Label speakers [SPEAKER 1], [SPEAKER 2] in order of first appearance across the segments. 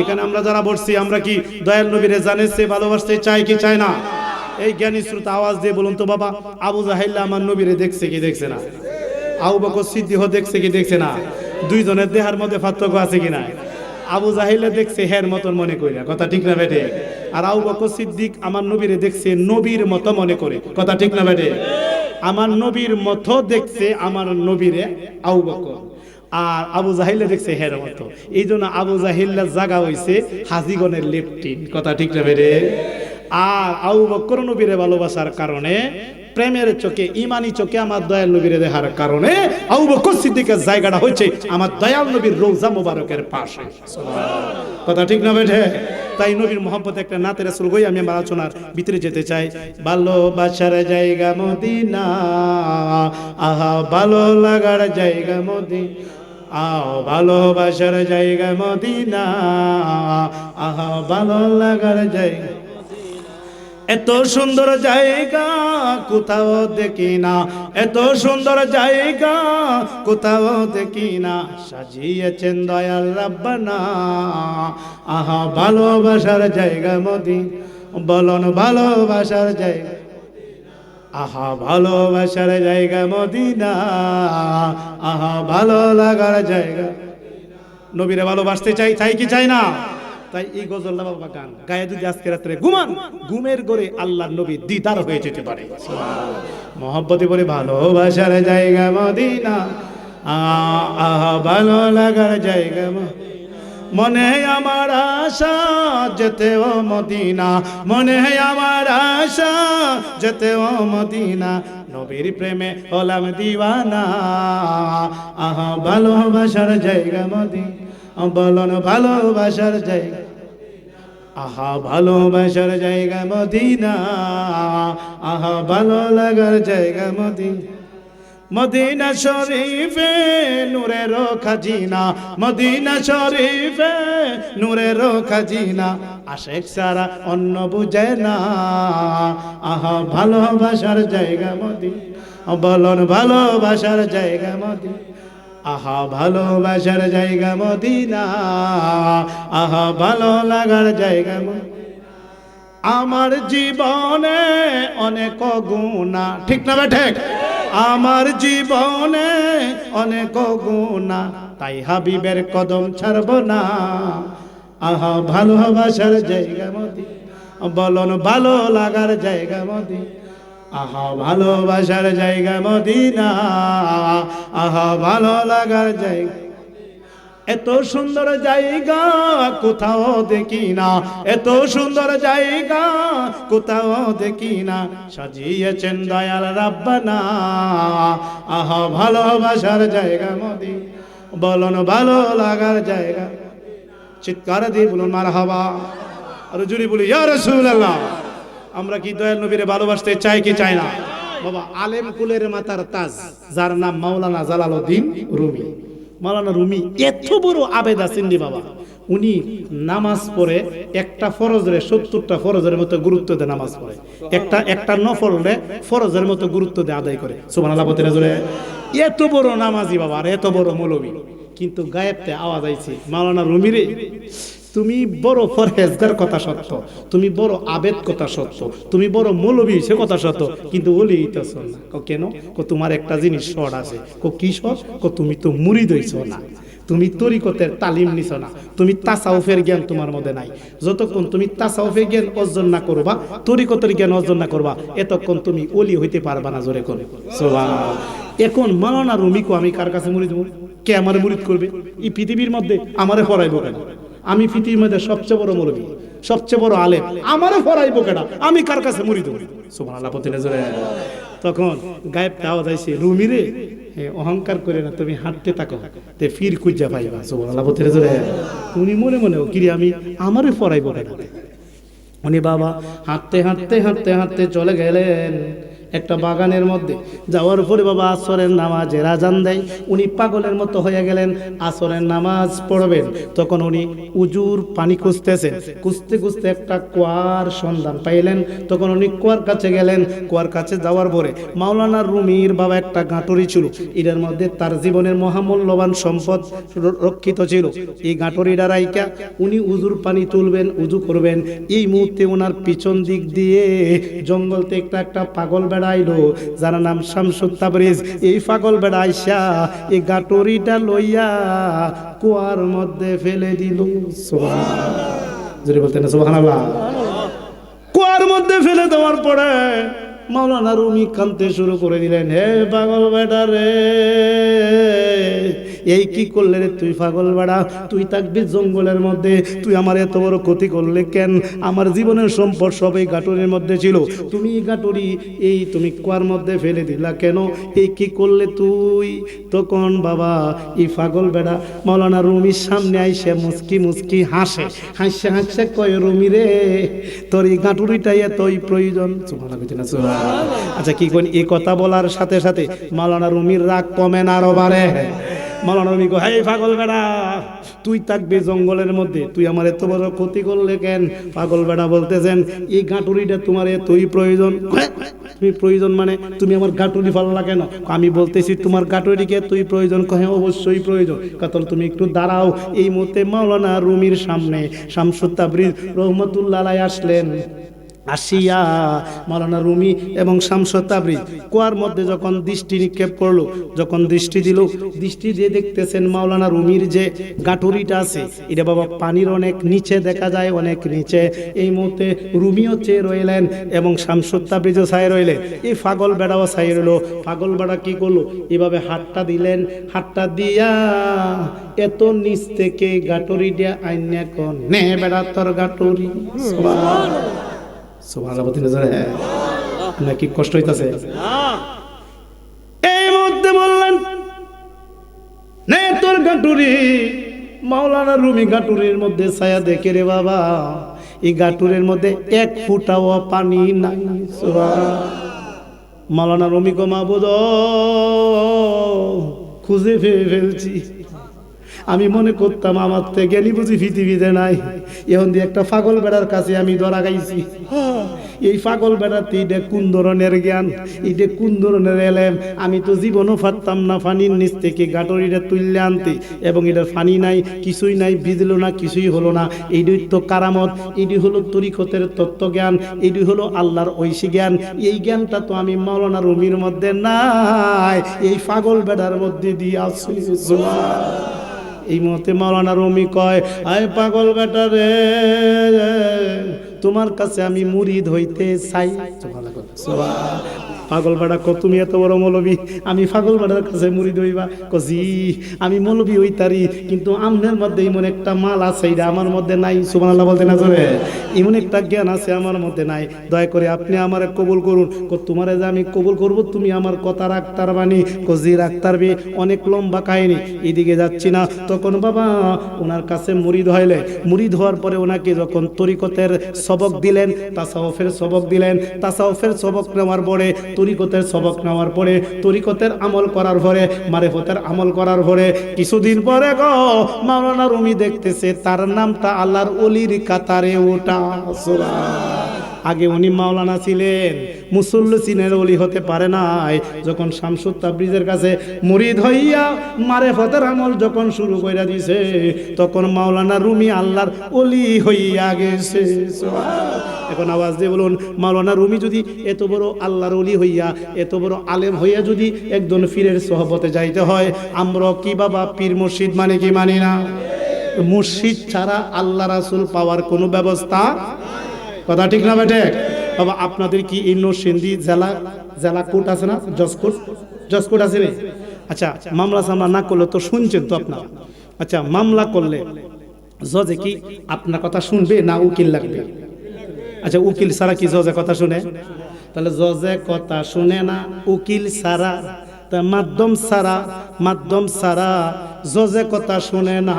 [SPEAKER 1] এখানে আমরা যারা বসছি, আমরা কি দয়াল নবীরে জানে, সে ভালোবাসতে চাই কি চায় না? এই জ্ঞানী শ্রোতা আওয়াজ দিয়ে বলুন তো, বাবা, আবু জাহিল্লা আমার নবীরে দেখছে কি দেখছে না? আবু বকর সিদ্দিহ দেখছে কি দেখছে না? দুইজনের দেহার মধ্যে পার্থক্য আছে কি না? আবু জাহিলে দেখছে হের মতন মনে করি না কথা ঠিক না বেটে আর আবু বকর সিদ্দিক আমার নবীরে দেখছে নবীর মতো মনে করে, কথা ঠিক না বেটে আমার নবীর মতো দেখছে আমার নবীরে আবু বকর। আর আবু জাহিল্লা দেখছে হের মতো। এই জন্য আবু জাহিল্লার জায়গা হইছে হাজিগণের লেফটিন কথা ঠিক না বেটে আর আবু বকর নবীরে ভালোবাসার কারণে, প্রেমের চোখে, ইমানি চোখে আমার দয়াল নবীরে দেখার কারণে আবু বকর সিদ্দিকের জায়গাটা হচ্ছে আমার দয়াল নবীর রোজা মোবারকের পাশে। কথা ঠিক না বেঠে তাই নবীর মোহাম্মদ একটা নাতের রাসূল গই আমি আমার আলোচনার ভিতরে যেতে চাই। ভালোবাসার জায়গা মদিনা, আহা, ভালো লাগার জায়গা মদিনা। আও ভালোবাসার জায়গা মদিনা। আহা, ভালো লাগার জায়গা এত সুন্দর জায়গা কোথাও দেখি না। এত সুন্দর জায়গা কোথাও দেখি না। সাজিয়েছেন দয়াল রাব্বানা। আহা, ভালোবাসার জায়গা মদি বলন, ভালোবাসার জায়গা আহা ভালোবাসার জায়গা মদিনা। আহা ভালো লাগার জায়গা নবীরে ভালোবাসতে চাই চাই কি চাই না? তাই এই গজল্লা বাবা গান। গায়ে যদি আজকে রাত্রে ঘুমান ঘুমের গড়ে আল্লাহ নবী দিদার হয়ে যেতে পারে। মহব্বতে বলে ভালোবাসার জায়গা মদিনা। আহা ভালো লাগার জায়গা ম- মনে আমার আশা যেতে ও মদিনা, মনে আমার আশা যেতে ও মদিনা। নবীর প্রেমে হলাম দিওয়ানা, আহা, ভালোবাসার জায়গা মদিনা, বলন ভালোবাসার জায়গা। আহা, ভালোবাসার জায়গা মদিনা, আহা, ভালো লাগার জায়গা মদিনা। মদিনা শরীফে নূরের খাজিনা, মদিনা শরীফে নূরের খাজিনা। আশেক সারা অন্য বুঝে না। আহা, ভালোবাসার জায়গা মদিনা। বলন, ভালোবাসার জায়গা মদিনা। আহা, ভালোবাসার জায়গা মদিনা। আহা, ভালো লাগার জায়গা আমার জীবনে অনেক গুণা ঠিক না ঠিক? আমার জীবনে অনেক গুণা, তাই হাবিবের কদম ছাড়ব না। আহা ভালোবাসার জায়গা মতি। বলন, ভালো লাগার জায়গা মোদি আহা ভালোবাসার জায়গা মদিনা। আহা, ভালো লাগার জায়গা এত সুন্দর জায়গা কোথাও দেখি না। এত সুন্দর জায়গা কোথাও দেখি না। সাজিয়েছেন দয়াল রাব্বানা। আহা, ভালোবাসার জায়গা মোদি বলন, ভালো লাগার জায়গা চিৎকার দিয়ে বলুন মার হাবা আর জুড়ি বলি, ইয়া রাসূলুল্লাহ। আমরা কি দয়াল নবীরে ভালোবাসতে চাই কি চাই না? বাবা, আলেম কুলের মাতার তাজ, যার নাম Maulana Jalaluddin Rumi. Maulana Rumi এত বড় আবেদ রে বাবা। উনি নামাজ পড়ে, একটা ফরজরে সত্তরটা ফরজের মতো গুরুত্ব দেয় নামাজ পড়ে। একটা একটা নফলরে ফরজের মতো গুরুত্ব দেয় আদায় করে। সুমান আল্লাহ জোরে? এত বড় নামাজি বাবা আর এত বড় মৌলবী। কিন্তু গায়েবতে আওয়াজ আইছে মালানা রুমিরে তুমি বড় ফরহেজগার কথা সত্য, তুমি বড় আবেদ কথা সত্য, তুমি বড় মৌলবী সে কথা সত্য, কিন্তু ওলি তো না। কো কেন? কো তোমার একটা জিনিস শর্ট আছে। কো কি শর্ট কো তুমি তো মুড়ি দইছ না। তুমি তরিকতের তালিম নিছ না। তুমি তাসাউফের জ্ঞান তোমার মধ্যে নাই। যতক্ষণ তুমি তাসাউফের জ্ঞান অর্জন না করবা, তরিকতের জ্ঞান অর্জন না করবা, এতক্ষণ তুমি ওলি হইতে পারবা না জোরে করে এখন মালানা রুমিকো আমি কার কাছে মুড়ি দেবো? কে আমার মুরিদ করবে? এই পৃথিবীর মধ্যে আমারে ফরাইবো কেন? আমি পৃথিবীর মধ্যে সবচেয়ে বড় মুরবি সবচেয়ে বড় আলেম। আমারে ফরাইবো কেডা? আমি কার কাছে মুড়ি দেবো? জোরে তখন গায়েব আওয়াজ আইছে, রুমি রে অহংকার করে না, তুমি হাঁটতে থাকো, তে ফির খুঁজা পাইবা। সুবহানাল্লাহ পতিলে জোরে উনি মনে মনে কিরে, আমি আমারে ফরাইবো কেডা? উনি বাবা, হাঁটতে হাঁটতে হাঁটতে হাঁটতে চলে গেলেন। একটা বাগানের মধ্যে যাওয়ার পরে বাবা আসরের নামাজের আজান দেয়, উনি পাগলের মতো হয়ে গেলেন, আসরের নামাজ পড়বেন। তখন উনি উজুর পানি খুঁজতেছেন, খুঁজতে খুঁজতে একটা কুয়ার সন্ধান পাইলেন। তখন উনি কুয়ার কাছে গেলেন, কুয়ার কাছে যাওয়ার পরে মাওলানা রুমির বাবা একটা গাঁটরি ছিল, এটার মধ্যে তার জীবনের মহামূল্যবান সম্পদ রক্ষিত ছিল। এই গাঁটরিটা রাইকা উনি উজুর পানি তুলবেন, উজু করবেন। এই মুহূর্তে ওনার পিছন দিক দিয়ে জঙ্গল থেকে একটা একটা বেড়াইলো। যার নাম শামসুদ তাবরিজ। এই পাগল বেড়াইসা এই গাটরিটা লইয়া কুয়ার মধ্যে ফেলে দিল। যদি বলতেন সুবহানাল্লাহ। কুয়ার মধ্যে ফেলে দেওয়ার পরে মাওলানা রুমি কানতে শুরু করে দিলেন, হে পাগল বেটা রে এই কি করলে রে তুই পাগল বেড়া? তুই থাকবি জঙ্গলের মধ্যে। তুই আমার এত বড় ক্ষতি করলে কেন? আমার জীবনের সম্পদ সব এই গাটুরির মধ্যে ছিল। তুমি গাটুরি, এই তুমি কুয়ার মধ্যে ফেলে দিলা কেন? এই কি করলে তুই? তখন বাবা, এই পাগল বেড়া মাওলানা রুমির সামনে আইসে মুস্কি মুস্কি হাসে। হাসে হাসে কয়, রুমি রে, তোর এই গাঁটুরিটাই এতই প্রয়োজন। আচ্ছা কি কোন এই কথা বলার সাথে সাথে মাওলানা রুমির রাগ কমে না আরও বাড়ে? রুমি কয় হে পাগল বেড়া, তুই থাকবি জঙ্গলের মধ্যে। তুই আমার এত বড় ক্ষতি করলে কেন? পাগল বেড়া বলতেছেন, এই গাঁটুরিটা তোমার এতই প্রয়োজন। তুমি প্রয়োজন মানে তুমি আমার গাঁটুরি ফাল্লা কেন? আমি বলতেছি তোমার গাঁটুরিকে তুই প্রয়োজন, কহে অবশ্যই প্রয়োজন। কাতল তুমি একটু দাঁড়াও, এই মুহূর্তে মাওলানা রুমির সামনে শামসুত্তাবরিজ রহমতুল্লাহ আসলেন। আসিয়া মাওলানা রুমি এবং শামসুদ তাবরিজ কুয়ার মধ্যে যখন দৃষ্টি নিক্ষেপ করল, যখন দৃষ্টি দিল, দৃষ্টি দিয়ে দেখতেছেন মাওলানা রুমির যে গাঁটুরিটা আছে, এটা বাবা পানির অনেক নিচে দেখা যায়, অনেক নিচে। এই মুহূর্তে রুমিও চেয়ে রইলেন এবং শামসুদ তাবরিজও ছাই রইলেন, এই পাগল বেড়াও ছাই রইল। পাগল বেড়া কি করল? এভাবে হাতটা দিলেন, হাতটা দিয়া এত নিচ থেকে গাটুরি দিয়া আইনা কন নে বেড়া তোর গাটুরি নাকি কষ্ট হইতাছে? এই মধ্যে বললেন তোর গাটুরি, মাওলানা রুমি গাটুরির মধ্যে ছায়া দেখে রে বাবা, এই গাটুরের মধ্যে এক ফুটাও পানি নাই। মাওলানা রুমি মাবুদ, খুঁজে ফেলে ফেলছি। আমি মনে করতাম আমার থেকে জ্ঞানী বুঝি পৃথিবীতে নাই। এখন দিয়ে একটা পাগল বেড়ার কাছে আমি ধরা গাইছি। এই পাগল বেড়াতে এটা কোন ধরনের জ্ঞান? এটা কোন ধরনের এলেম? আমি তো জীবনও পারতাম না ফানির নিচ থেকে গাটরিটা তুললে আনতে। এবং এটা ফানি নাই, কিছুই নাই, ভিজলো না, কিছুই হলো না। এইটি তো কারামত এটি হলো তরিকতের তত্ত্ব জ্ঞান এটি হলো আল্লাহর ঐশী জ্ঞান। এই জ্ঞানটা তো আমি মাওলানা রুমির মধ্যে নাই। এই পাগল বেড়ার মধ্যে দিয়ে আসছি এই মুহূর্তে মাওলানা রমি কয়, আয় পাগল বেটা রে। তোমার কাছে আমি মুরিদ হইতে চাই। পাগল বেড়া ক তুমি এত বড় মৌলবী। আমি পাগল বেড়ার কাছে মুরিদ হইবা কজি আমি মৌলবী হইতারি কিন্তু আমনের মধ্যে এমন একটা মাল আছে, এটা আমার মধ্যে নাই, সুবহানাল্লাহ বলতে না জোরে। এমন একটা জ্ঞান আছে আমার মধ্যে নাই। দয়া করে আপনি আমারে কবুল করুন। কো, তোমারে যে আমি কবুল করব, তুমি আমার কথা রাখতার বানি কজি রাখতার বি, অনেক লম্বা কাহিনী। এদিকে যাচ্ছি না। তখন বাবা ওনার কাছে মুড়ি হইলে মুড়ি ধোয়ার পরে ওনাকে যখন তরিকতের সবক দিলেন, তাসাউফের সবক দিলেন, তাসাউফের সবক নেওয়ার পরে তরিকতের সবক নেওয়ার পরে, তরিকতের আমল করার পরে, মারেফতের আমল করার পরে, কিছুদিন পরে গো, মাওলানা রুমি দেখতেছে, তার নামটা আল্লাহর অলির কাতারে ওটা আগে উনি মাওলানা ছিলেন। মুসল্লিনের অলি হতে পারে নাই। যখন শামসুদ তাবরিজের কাছে মুরিদ হইয়া মারে ফতের আমল যখন শুরু কইরা দিছে, তখন মাওলানা রুমি আল্লাহর অলি হইয়া গেছে। এখন আওয়াজ দিয়ে বলুন, মাওলানা রুমি যদি এত বড় আল্লাহর অলি হইয়া, এত বড় আলেম হইয়া যদি একজন পীরের সহবতে যাইতে হয়, আমরা কি বাবা পীর মসজিদ মানে কি মানি না? মসজিদ ছাড়া আল্লাহ রাসুল পাওয়ার কোনো ব্যবস্থা কথা ঠিক না বেটে বাবা, আপনাদের কি এই সিন্ধি জেলা জেলা কোর্ট আছে না? জজ কোর্ট? জজ কোর্ট আছে আচ্ছা মামলা সামলা না করলে তো শুনছেন তো আপনার। আচ্ছা মামলা করলে জজে কি আপনার কথা শুনবে না উকিল লাগবে? আচ্ছা উকিল ছাড়া কি জজে কথা শুনে? তাহলে জজে কথা শুনে না, উকিল ছাড়া। তা মাধ্যম ছাড়া মাধ্যম ছাড়া জজে কথা শুনে না।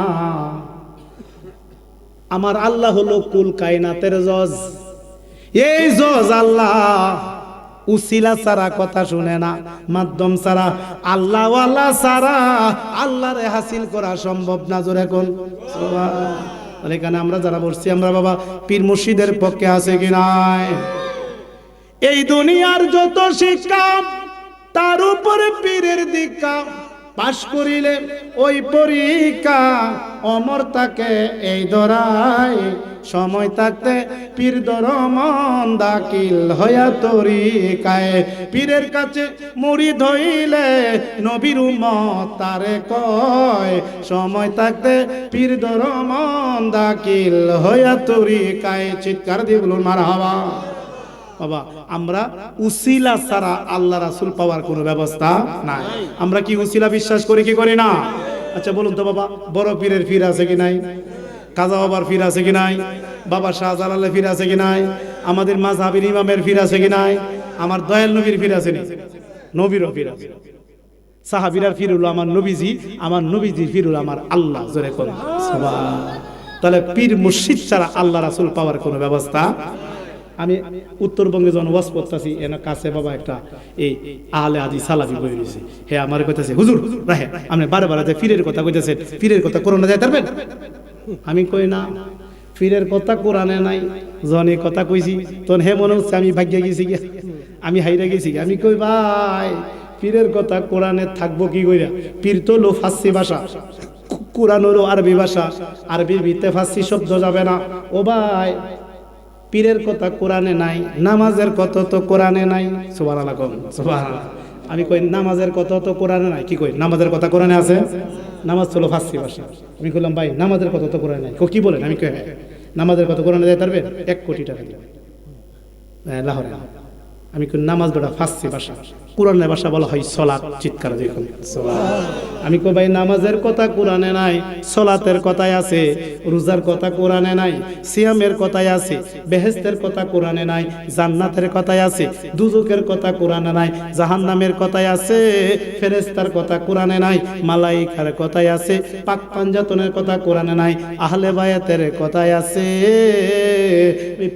[SPEAKER 1] আমার আল্লাহ হলো কুল কায়নাতের জজ। এই জজ আল্লাহ, উসিলা ছাড়া কথা শুনে না, মাধ্যম ছাড়া আল্লাহ আল্লাহ আল্লাহরে হাসিল করা সম্ভব না জোরে এখন। এখানে আমরা যারা বলছি আমরা বাবা পীর মুর্শিদের পক্ষে আছে কি নাই? এই দুনিয়ার যত শিক্ষা, তার উপরে পীরের দীক্ষা। পাশ করিলে ওই পরীক্ষা অমর তাকে এই দরায় সময় থাকতে পীর দরমন দাকিল হইয়া তরিকায়। পীরের কাছে মুড়ি ধইলে নবীর তারে কয়, সময় থাকতে পীর দরমন দাকিল হইয়া তরিকায়। চিৎকার দিয়ে বলুন মারা হওয়া বাবা, আমরা উসিলা ছাড়া আল্লাহ রাসুল পাওয়ার কোনো ব্যবস্থা নাই। আমরা কি উসিলা বিশ্বাস করি, কি করি না? আচ্ছা বলুন তো বাবা, বড় পীরের ফির আছে কি নাই? কাজা বাবার ফির আছে কি নাই? বাবা শাহজালালের ফির আছে কি নাই? আমাদের মাঝহাবির ইমামের ফির আছে কি নাই? আমার দয়াল নবীর ফির আছে নবীরও ফির আছে। সাহাবিরার ফির হলো আমার নবীজি আমার নবীজি ফির হলো আমার আল্লাহ, জোরে কোন। তাহলে পীর মুর্শিদ ছাড়া আল্লাহ রাসুল পাওয়ার কোনো ব্যবস্থা আমি উত্তরবঙ্গে ওয়াজ করতেছি এর কাছে বাবা একটা এই আহলে আদি সালাফি বই রয়েছে। হে আমার কইতাছে, হুজুর, রাহে, আপনি বারে বারে যে ফিরের কথা কইতেছেন, ফিরের কথা করোনা যায় পারবেন? আমি কই না, ফিরের কথা কোরআনে নাই জনে কথা কইছি, তখন হে মনে হচ্ছে আমি ভাগ্যে গেছি গিয়া, আমি হাইরে গেছি। আমি কই, ভাই পীরের কথা কোরআনে থাকব কি কইরা? পীর তো লো ফার্সি ভাষা কোরআন হলো আরবি ভাষা, আরবির ভিতরে ফার্সি শব্দ যাবে না। ও ভাই পীরের কথা কোরআনে নাই নামাজের কথা তো কোরআনে নাই। আলাকম সুবহানাল্লাহ। আমি কই নামাজের কথা তো কোরআনে নাই কি কই? নামাজের কথা কোরআনে আছে? নামাজ চলো ফার্সি ভাষা আমি কইলাম ভাই নামাজের কথা তো কোরআনে নাই। কো বলেন? আমি কই হ্যাঁ। নামাজের কথা কোরআনে দেয় পারবেন? এক কোটি টাকা দিবেন। হ্যাঁ, লাহোরে। আমি কই নামাজ বেটা ফার্সি ভাষা কোরআনের ভাষা বলা হয় সলাৎ, চিৎকার দেখুন আমি কই, ভাই, নামাজের কথা কোরআনে নাই, সলাতের কথাই আছে, রোজার কথা কোরআনে নাই, সিয়ামের কথাই আছে বেহেস্তের কথা কোরআনে নাই, জান্নাতের কথাই আছে দুজুকের কথা কোরআনে নাই, জাহান্নামের কথাই আছে ফেরেস্তার কথা কোরআনে নাই, মালাইকার কথাই আছে, পাক পাঞ্জাতনের কথা কোরআনে নাই, আহলে বায়াতের কথাই আছে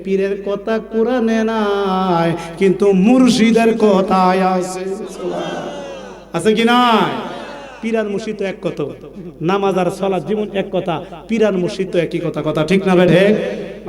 [SPEAKER 1] পীরের কথা কোরআনে নাই, কিন্তু মুর্শিদের কথাই আছে। আছে কি নাই? পিরার মুর্শিদ তো এক কথা, নামাজ আর সলাৎ জীবন এক কথা, পিরার মুর্শিদ তো একই কথা কথা ঠিক না বেঠে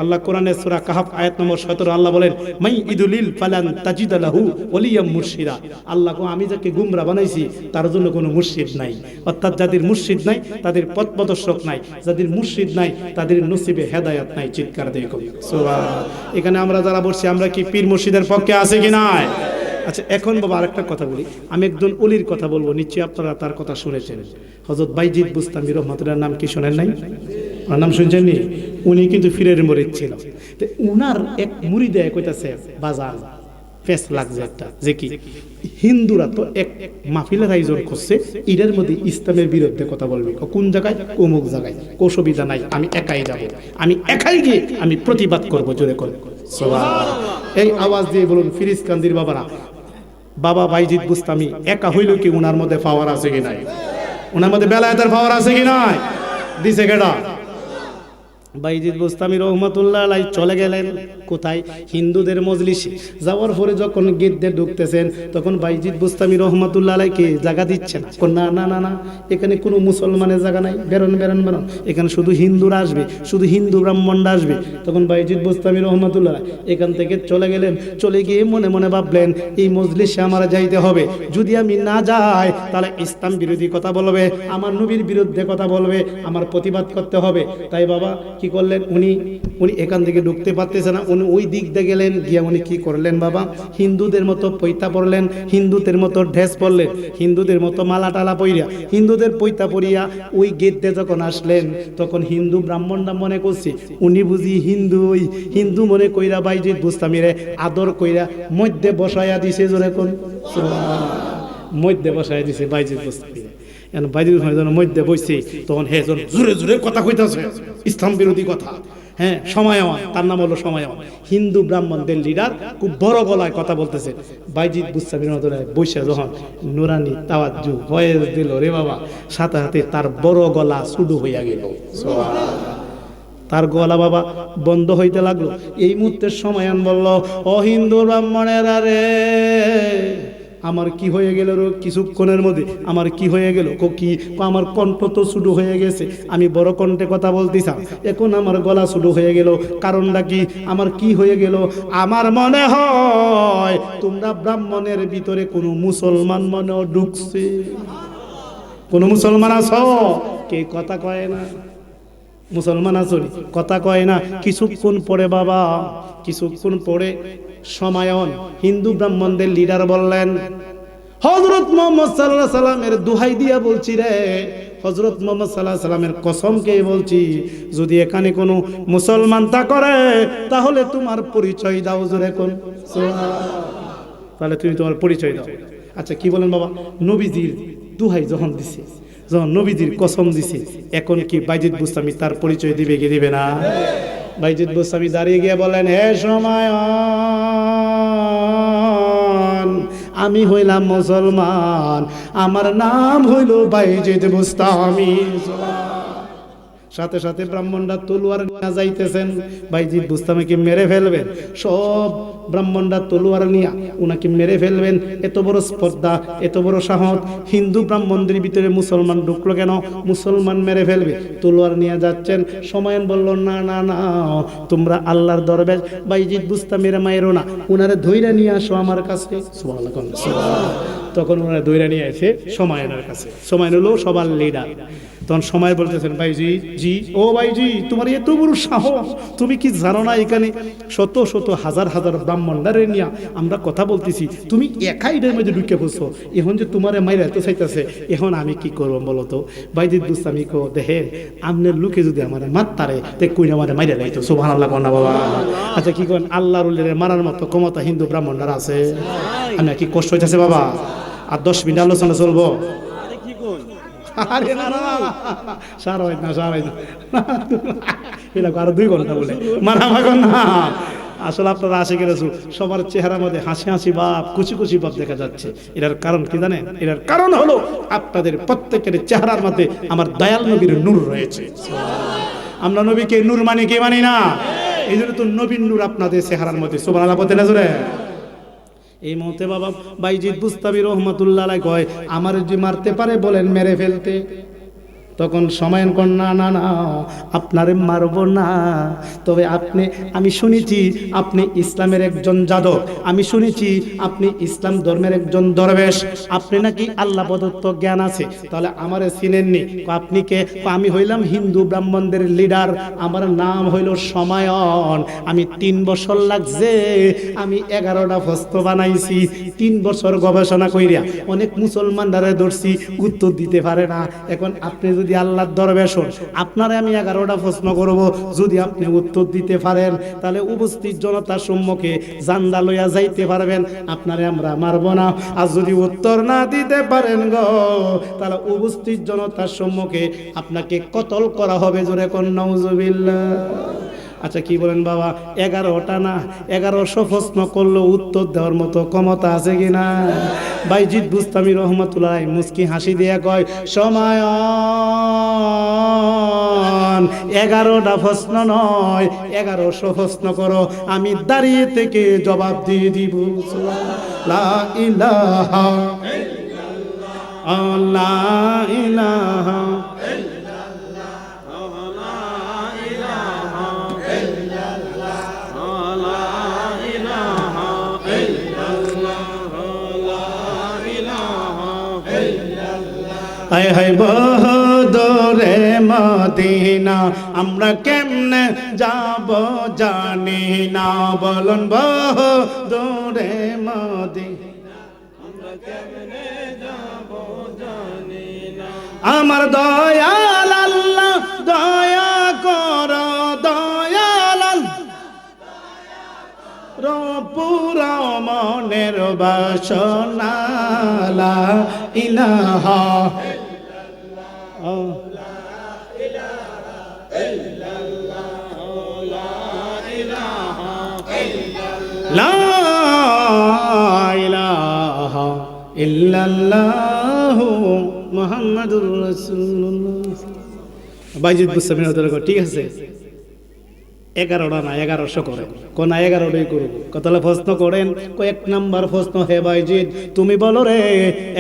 [SPEAKER 1] আল্লাহ কোরআনের সূরা কাহাফ আয়াত নম্বর 17 আল্লাহ বলেন, মাই ইদুলিল ফালান তাজিদ লাহু ওলিয়াম মুর্শিদা। আল্লাহ কো আমি যাকে গুমরা বানাইছি, তার জন্য কোনো মুর্শিদ নাই। অর্থাৎ যাদের মুর্শিদ নাই, তাদের পথ প্রদর্শক নাই, যাদের মুর্শিদ নাই, তাদের নসিবে হেদায়েত নাই, চিৎকার দিয়ে কবি। সুবহানাল্লাহ। এখানে আমরা যারা বসছি, আমরা কি পীর মুর্শিদের পক্ষে আছে কি নাই? আচ্ছা এখন বাবা আরেকটা কথা বলি। আমি একজন অলির কথা বলব, নিশ্চয়ই আপনারা তার কথা শুনেছেন। হজরত বাইজিদ বুস্তামি রহমতুল্লাহ, নাম কি শোনেন নাই? ওনার নাম শুনছেন নি? উনি কিন্তু ফিরের মরিদ ছিল। তো উনার এক মুড়ি দেয় কইতাছে বাজার ফেস লাগছে একটা, যে কি? হিন্দুরা তো এক মাহফিলের আয়োজন করছে এটার মধ্যে ইসলামের বিরুদ্ধে কথা বলবে। কোন জায়গায়? অমুক জায়গায়। কো সুবিধা নাই, আমি একাই যাব। আমি একাই গিয়ে আমি প্রতিবাদ করব, জোরে করে। এই আওয়াজ দিয়ে বলুন, ফিরিজ কান্দির বাবারা বাবা বাইজিদ বুস্তামি, একা হইল কি উনার মধ্যে পাওয়ার আছে কি নাই? ওনার মধ্যে বেলায়েতের পাওয়ার আছে কি নাই? দিছে গেডা বাইজিৎ বুস্তামি রহমতুল্লাহ চলে গেলেন। কোথায়? হিন্দুদের মজলিসে। যাওয়ার পরে যখন গেট দিয়ে ঢুকতেছেন, তখন বাইজিৎ বুস্তামি রহমতুল্লাহ আলাইকে জায়গা দিচ্ছেন। কোন, না না না না, এখানে কোনো মুসলমানের জায়গা নাই। বেরোন বেরোন বেরোন। এখানে শুধু হিন্দুরা আসবে, শুধু হিন্দু ব্রাহ্মণরা আসবে। তখন বাইজিদ বুস্তামি রহমতুল্লাহ এখান থেকে চলে গেলেন। চলে গিয়ে মনে মনে ভাবলেন, এই মজলিসে আমার যাইতে হবে। যদি আমি না যাই, তাহলে ইসলাম বিরোধী কথা বলবে, আমার নবীর বিরুদ্ধে কথা বলবে, আমার প্রতিবাদ করতে হবে। তাই বাবা, কি করলেন উনি? উনি এখান থেকে ঢুকতে পারতেছে না। উনি ওই দিক দিয়ে গেলেন, গিয়ে উনি কি করলেন বাবা? হিন্দুদের মতো পৈতা পরলেন হিন্দুদের মতো ড্রেস পরলেন হিন্দুদের মতো মালা টালা পইরা, হিন্দুদের পৈতা পরিয়া ওই গেট দিয়ে যখন আসলেন, তখন হিন্দু ব্রাহ্মণরা মনে করছে, উনি বুঝি হিন্দু ওই। হিন্দু মনে কইরা বাইজিৎ বুস্তামিরে আদর কইরা মধ্যে বসাইয়া দিছে জোরে কোন মধ্যে বসাইয়া দিছে বাইজিৎ এখন বাইজিৎ মধ্যে বসছে তখন হে জন জোরে জোরে কথা কইতাছে। ইসলাম বিরোধী কথা। হ্যাঁ সময়ওয়ান, তার নাম হলো সময়ওয়ান। হিন্দু ব্রাহ্মণদের লিডার খুব বড় গলায় কথা বলতেছে। বাইজিৎ বুস্তামির মতো বৈশা যখন নুরানি তাওয়াজ্জু, ভয়েস দিল, রে বাবা। সাথে সাথে তার বড় গলা শুরু হইয়া গেল। তার গলা বাবা বন্ধ হইতে লাগল। এই মুহূর্তের সময়ান বলল ও হিন্দু ব্রাহ্মণেরা রে। আমার কি হয়ে গেল রো কিছুক্ষণের মধ্যে আমার কি হয়ে গেল? কো আমার কণ্ঠ তো শুরু হয়ে গেছে। আমি বড় কণ্ঠে কথা বলতেছাম এখন আমার গলা শুরু হয়ে গেল। কারণটা কি? আমার কি হয়ে গেল? আমার মনে হয় তোমরা ব্রাহ্মণের ভিতরে কোনো মুসলমান মনেও ঢুকছে। কোনো মুসলমান আছো? কে কথা কয় না? মুসলমান আছো কথা কয় না? কিছুক্ষণ পরে বাবা, কিছুক্ষণ পরে সমায়ন হিন্দু ব্রাহ্মণদের লিডার বললেন হজরত মোহাম্মদ সাল্লাহ সাল্লামের দুহাই দিয়া বলছি রে। হজরত মোহাম্মদ সাল্লাহ সাল্লামের কসমকে বলছি, যদি এখানে কোনো মুসলমান তা করে তাহলে তোমার পরিচয় দাও জোরে কোন। তাহলে তুমি তোমার পরিচয় দাও। আচ্ছা কি বলেন বাবা? নবীজির দুহাই যখন দিছে, যখন নবীজির কসম দিছে, এখন কি বাইজিদ বুস্তামি তার পরিচয় দিবে কি দিবে না? বাইজিদ গোস্বামী দাঁড়িয়ে গিয়ে বলেন, হে সময় আমি হইলাম মুসলমান। আমার নাম হইল বাইজিদ বুস্তামি সাথে সাথে ব্রাহ্মণরা তলোয়ার নিয়ে যাইতেছেন। বাইজিদ বুস্তামিকে মেরে ফেলবেন। সব ব্রাহ্মণরা তলোয়ার নিয়ে উনাকে মেরে ফেলবেন। এত বড় স্পর্ধা, এত বড় সাহস। হিন্দু ব্রাহ্মণদের ভিতরে মুসলমান ঢুকলো কেন? মুসলমান মেরে ফেলবে। তলোয়ার নিয়ে যাচ্ছেন। সময়ান বলল, না না না, তোমরা আল্লাহর দরবেশ। বাইজিদ বুস্তামের মায়েরও না। উনারে ধৈর্য নিয়ে আসো আমার কাছে। তখন ওনারা দৈরা নিয়ে এসে সময়ানের কাছে। সময় হলো সবার লিডার তখন সময় বলতেছেন ভাইজি জি ও ভাইজি তোমার এত বড় সাহস তুমি কি জানো না এখানে শত শত হাজার হাজার ব্রাহ্মণারে নিয়ে আমরা কথা বলতেছি? তুমি একাই এটার মধ্যে ঢুকে বসো এখন যে তোমার মাইরা এত চাইতেছে এখন আমি কি করব বলো তো? বাইজি দুস্তামি কো দেখে আমনের লোকে যদি আমার মাত্তারে তে কইনা আমার মাইরা লাইতো সোভান আল্লাহ কন্যা বাবা। আচ্ছা কি করেন আল্লাহর মারার মতো ক্ষমতা হিন্দু ব্রাহ্মণরা আছে। আমি কি কষ্ট হইতেছে বাবা? আর দশ মিনিট আলোচনা চলবো। আরে না না না, না, সার হয় না সার হয় না। এটা আরও দুই ঘণ্টা বলে। মানা মাগন না। আসলে আপনারা আসে গেলেছু সবার চেহারার মধ্যে হাসি হাসি ভাব কুচি কুচি ভাব দেখা যাচ্ছে। এটার কারণ কি জানেন? এটার কারণ হলো আপনাদের প্রত্যেকের চেহারার মধ্যে আমার দয়াল নবীর নূর রয়েছে। আমরা নবীকে নূর মানি কে মানি না? এই জন্য তো নবীন নূর আপনাদের চেহারার মধ্যে। সোবান আল্লাহ পথে না জোরে? এই মুহূর্তে বাবা বাইজিৎ বুস্তাবি রহমতুল্লাহ কয় আমার যে মারতে পারে বলেন মেরে ফেলতে। তখন সময় কন না না, আপনারে মারব না। তবে আপনি, আমি শুনেছি আপনি ইসলামের একজন যাদব। আমি শুনেছি আপনি ইসলাম ধর্মের একজন দরবেশ। আপনি নাকি আল্লাহ প্রদত্ত জ্ঞান আছে? তাহলে আমারে চিনেননি। আপনি কে? আমি হইলাম হিন্দু ব্রাহ্মণদের লিডার আমার নাম হইল সমায়ন। আমি তিন বছর লাগছে। আমি এগারোটা ফস্ত বানাইছি। তিন বছর গবেষণা কইরা অনেক মুসলমান দ্বারা ধরছি। উত্তর দিতে পারে না। এখন আপনি যদি আল্লাহর দরবেশ হন আপনারে আমি এগারোটা প্রশ্ন করব। যদি আপনি উত্তর দিতে পারেন, তাহলে উপস্থিত জনতার সম্মুখে জান্দা লইয়া যাইতে পারবেন। আপনারে আমরা মারব না। আর যদি উত্তর না দিতে পারেন গো, তাহলে উপস্থিত জনতার সম্মুখে আপনাকে কতল করা হবে জোরে কন্যা আচ্ছা কি বলেন বাবা? এগারোটা না? এগারোশো প্রশ্ন করল উত্তর দেওয়ার মতো ক্ষমতা আছে কি কিনা বাইজিৎ বুস্তামি রহমতুল্লাহ মুস্কি হাসি দিয়ে কয় সময় এগারোটা প্রশ্ন নয়, এগারোশো প্রশ্ন করো, আমি দাঁড়িয়ে থেকে জবাব দিয়ে দিব। ইলাহা আল্লাহ ইলাহা হায় বহদরে মদিনা। আমরা কেমনে যাব জানি না। বলুন বহদরে মদিনা। আমার দয়াল আল্লাহ, দয়া কর, দয়াল পুরা মনের বাসনালা ইলাহা মুহাম্মাদুর বুসামিন ঠিক আছে? এগারোটা না, এগারোশো করে। কোন এগারোটাই করব কতলে প্রশ্ন করেন কয়েক নাম্বার প্রশ্ন হে ভাইজিৎ তুমি বলো রে,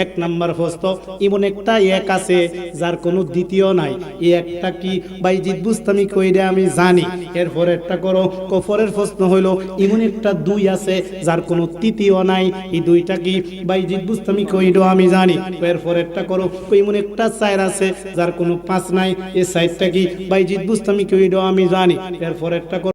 [SPEAKER 1] এক নাম্বার প্রশ্ন এমন একটা এক আছে যার কোনো দ্বিতীয় নাই। এই একটা কি বাইজিৎ বুঝতামি কইরে আমি জানি। এরপর একটা করো, কফরের প্রশ্ন হইল, এমন একটা দুই আছে যার কোনো তৃতীয় নাই। এই দুইটা কি বাইজিৎ বুঝতামি কইরো আমি জানি। এরপর একটা করো এমন একটা চার আছে যার কোনো পাঁচ নাই। এই সাইডটা কি বাইজিৎ বুঝতামি কইরো আমি জানি। এরপর একটা করো